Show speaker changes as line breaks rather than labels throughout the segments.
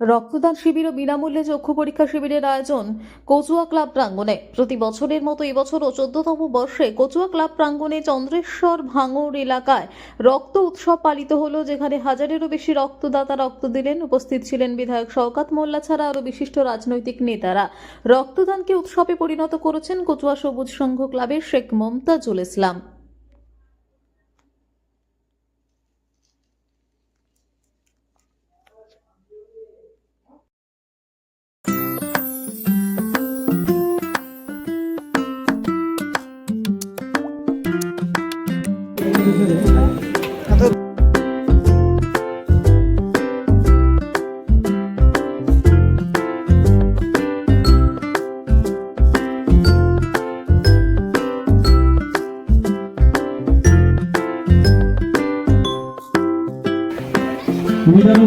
রক্তদান শিবির ও বিনামূল্যে চক্ষু পরীক্ষা শিবিরের আয়োজন কচুয়া ক্লাব প্রাঙ্গণে। প্রতি বছরের মতো এবছরও চোদ্দতম বর্ষে কচুয়া ক্লাব প্রাঙ্গণে চন্দ্রেশ্বর ভাঙড় এলাকায় রক্ত উৎসব পালিত হলো, যেখানে হাজারেরও বেশি রক্তদাতা রক্ত দিলেন। উপস্থিত ছিলেন বিধায়ক শওকাত মোল্লা ছাড়া আরও বিশিষ্ট রাজনৈতিক নেতারা। রক্তদানকে উৎসবে পরিণত করেছেন কচুয়া সবুজ সংঘ ক্লাবের শেখ মমতাজুল ইসলাম।
যেন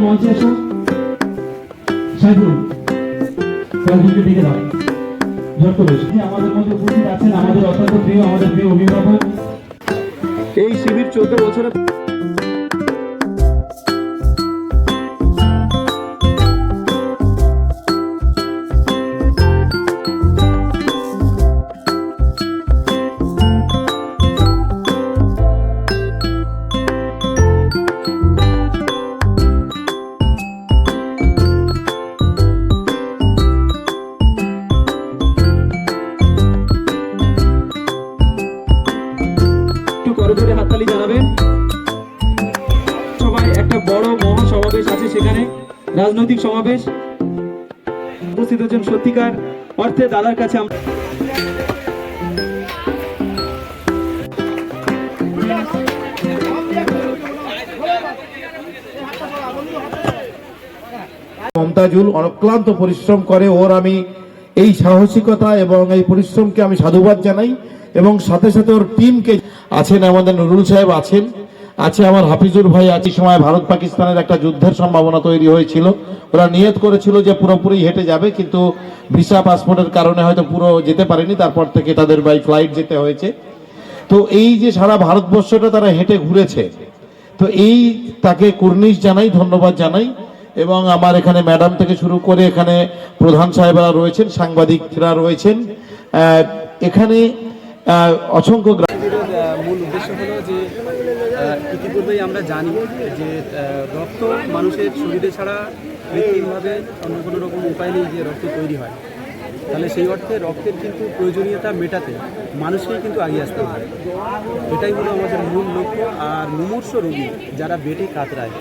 মঞ্চে এসো। সাইফুল বেশি। আমাদের মধ্যে উপস্থিত আছেন, আমাদের অত্যন্ত প্রিয়, আমাদের প্রিয় অভিভাবক।
এই শিবির চোদ্দ বছরে রাজনৈতিক সমাবেশ। উপস্থিত হচ্ছেন সত্যিকার অর্থে দাদার কাছে আমরা
মমতাজুল অক্লান্ত পরিশ্রম করে, ওর আমি এই সাহসিকতা এবং এই পরিশ্রমকে আমি সাধুবাদ জানাই এবং সাথে সাথে ওর টিমকে আছেন আমাদের নুরুল সাহেব আছেন। আছে আমার হাফিজুর ভাই আছে সময় ভারত পাকিস্তানের একটা যুদ্ধের সম্ভাবনা তৈরি হয়েছিল। ওরা নিয়ত করেছিল যে পুরোপুরি হেঁটে যাবে, কিন্তু ভিসা পাসপোর্টের কারণে হয়তো পুরো যেতে পারেনি, তারপর থেকে তাদের বাই ফ্লাইট যেতে হয়েছে। তো এই যে সারা ভারতবর্ষটা তারা হেঁটে ঘুরেছে, তো এই তাকে কুর্নিশ জানাই, ধন্যবাদ জানাই। এবং আমার এখানে ম্যাডাম থেকে শুরু করে এখানে প্রধান সাহেবরা রয়েছেন, সাংবাদিকরা রয়েছেন। এখানে অসংখ্য
মূল উদ্দেশ্য হলো যে ইতিপূর্বেই আমরা জানি যে রক্ত মানুষের শরীরে ছাড়া কৃত্রিমভাবে অন্য কোনো রকম উপায় নেই যে রক্ত তৈরি হয়। তাহলে সেই অর্থে রক্তের কিন্তু প্রয়োজনীয়তা মেটাতে মানুষকেই কিন্তু আগে আসতে হবে। এটাই হলো আমাদের মূল লক্ষ্য। আর মুমূর্ষ রোগী যারা বেটে কাতরায়,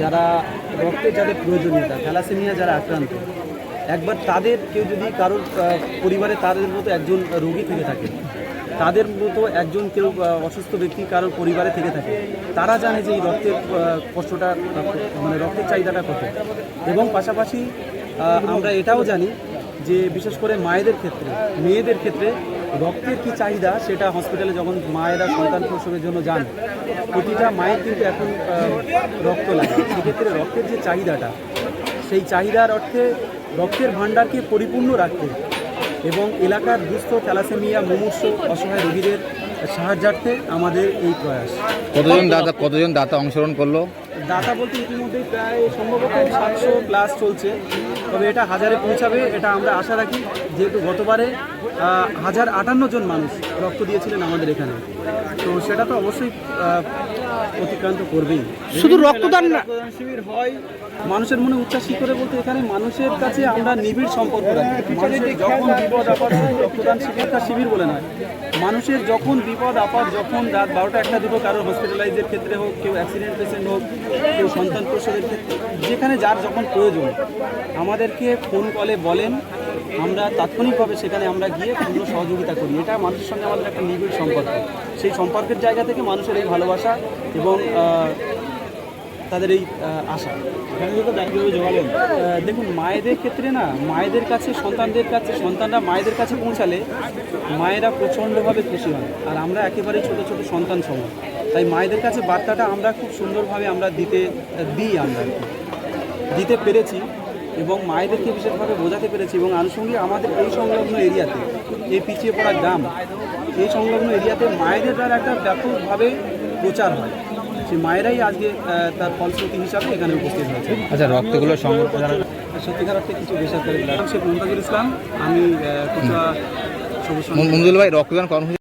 যারা রক্তের যাদের প্রয়োজনীয়তা, থ্যালাসেমিয়া যারা আক্রান্ত, একবার তাদের কেউ যদি কারোর পরিবারে তাদের মতো একজন রোগী থেকে থাকে তাদের মতো একজন কেউ অসুস্থ ব্যক্তি কারোর পরিবারে থেকে থাকে, তারা জানে যে এই রক্তের কষ্টটা মানে রক্তের চাহিদাটা কত। এবং পাশাপাশি আমরা এটাও জানি যে বিশেষ করে মায়েদের ক্ষেত্রে, মেয়েদের ক্ষেত্রে রক্তের কি চাহিদা সেটা হসপিটালে যখন মায়েরা সন্তান প্রসবের জন্য যান, প্রতিটা মায়ের কিন্তু এখন রক্ত লাগে। সেক্ষেত্রে রক্তের যে চাহিদাটা, সেই চাহিদার অর্থে রক্তের ভাণ্ডারকে পরিপূর্ণ রাখতে এবং এলাকার দুস্থ থ্যালাসেমিয়া মুমূর্ষ অসহায় রোগীদের সাহায্যার্থে আমাদের এই প্রয়াস।
কতজন দাতা কতজন দাতা অংশগ্রহণ করল?
দাতা বলতে ইতিমধ্যেই প্রায় সম্ভবত সাতশো প্লাস চলছে। তবে এটা হাজারে পৌঁছাবে এটা আমরা আশা রাখি। যেহেতু গতবারে হাজার আটান্ন জন মানুষ রক্ত দিয়েছিলেন আমাদের এখানে। তো সেটা তো অবশ্যই অতিক্রান্ত করবেই। শুধু রক্তদান রক্তদান শিবির হয় মানুষের মনে উচ্ছ্বাস কি করে বলতে? এখানে মানুষের কাছে আমরা নিবিড় সম্পর্ক যখন বিপদ, আপদ রক্তদান শিবির একটা শিবির বলে নয়। মানুষের যখন বিপদ, আপদ, যখন রাত বারোটা একটা দুটো কারোর হসপিটালাইজের ক্ষেত্রে হোক, কেউ অ্যাক্সিডেন্ট পেশেন্ট হোক, কেউ সন্তান প্রসবের ক্ষেত্রে, যেখানে যার যখন প্রয়োজন, আমাদেরকে ফোন কলে বলেন। আমরা তাৎক্ষণিকভাবে সেখানে আমরা গিয়ে পূর্ণ সহযোগিতা করি। এটা মানুষের সঙ্গে আমাদের একটা নিবিড় সম্পর্ক। সেই সম্পর্কের জায়গা থেকে মানুষের এই ভালোবাসা এবং তাদের এই আশা। দেখুন, মায়েদের ক্ষেত্রে না, মায়েদের কাছে, সন্তানদের কাছে, সন্তানরা মায়েদের কাছে পৌঁছালে মায়েরা প্রচণ্ডভাবে খুশি হন। আর আমরা একেবারে ছোট ছোট সন্তান সময় তাই মায়েদের কাছে বার্তাটা আমরা খুব সুন্দরভাবে আমরা দিতে, দিই আমরা দিতে পেরেছি এবং মায়েদেরকে বিশেষভাবে বোঝাতে পেরেছি এবং আনুষঙ্গিক আমাদের এই সংলগ্ন এরিয়াতে, এই পিছিয়ে পড়া গ্রাম, এই সংলগ্ন এরিয়াতে মায়েদের দ্বারা একটা ব্যাপকভাবে প্রচার হয়। সেই মায়েরাই আজকে তার ফলশ্রুতি হিসাবে এখানে উপস্থিত হয়েছে।
আচ্ছা রক্তগুলো সংগ্রহ
সত্যিকার অর্থে কিছু বেসরকারি শেখ মুমতাজুল ইসলাম আমি সবুজ
মঞ্জুল ভাই রক্তদান কর্মসূচি